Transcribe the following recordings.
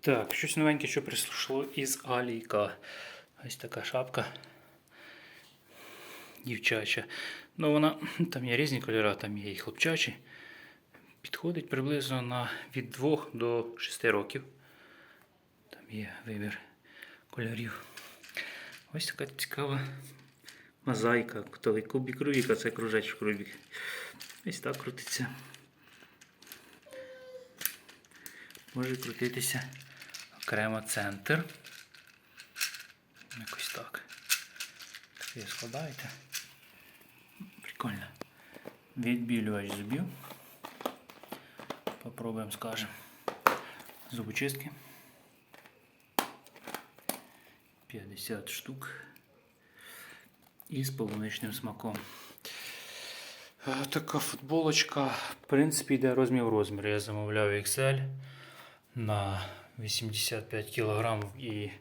Так, щось новеньке, що прийшло із Аліка. Ось така шапка. Дівчача. Ну вона там є різні кольори, там є і хлопчачі. Підходить приблизно на від 2 до 6 років. Там є вибір кольорів. Ось така цікава мозаїка. Той кубик Рубіка, це кружечок Рубік. Ось так крутиться. Може крутитися окремо центр. Якось так. Таке складаєте. Прикольно. Відбілювач зубів. Попробуємо, скажемо. Зубочистки. 50 штук. І з полуничним смаком. Така футболочка. В принципі, йде розмір розмір. Я замовляв XL на 85 кг і е,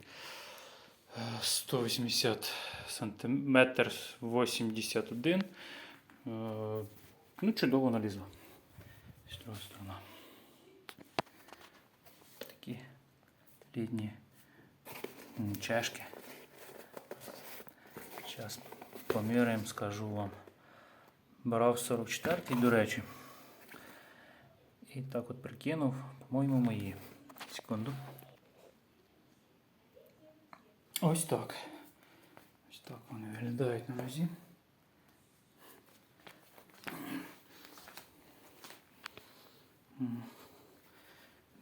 180 сантиметр 81. Е, Ну, чудово налізла. З другої сторони. Такі літні м, чешки. Зараз поміряємо, скажу вам. Брав 44-й, до речі. І так от прикинув, по-моєму, мої. Секунду. Ось так. Ось так вони виглядають на нозі.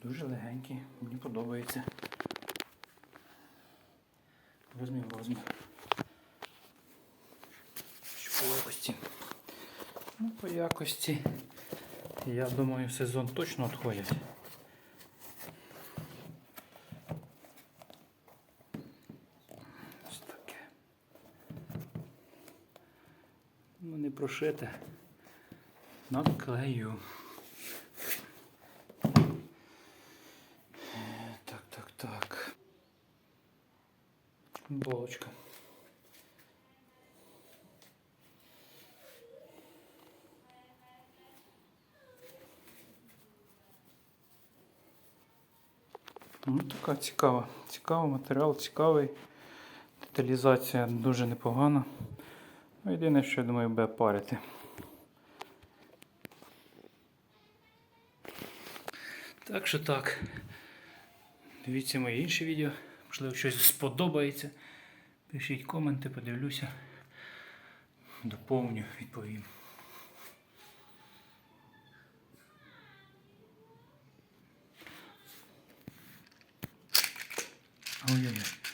Дуже легенькі, мені подобається. Розмір розмір. Що по якості? Ну, по якості, я думаю, сезон точно відходять. Ось таке. Ну, не прошите. Наклею. Так, так, так. Булочка. Ну, така цікава. Цікавий матеріал, цікавий. Деталізація дуже непогана. Ну, єдине, що я думаю, буде парити. Так що так. Дивіться мої інші відео. Можливо, щось сподобається. Пишіть коменти, подивлюся. Доповню, відповім. Ой-ой-ой.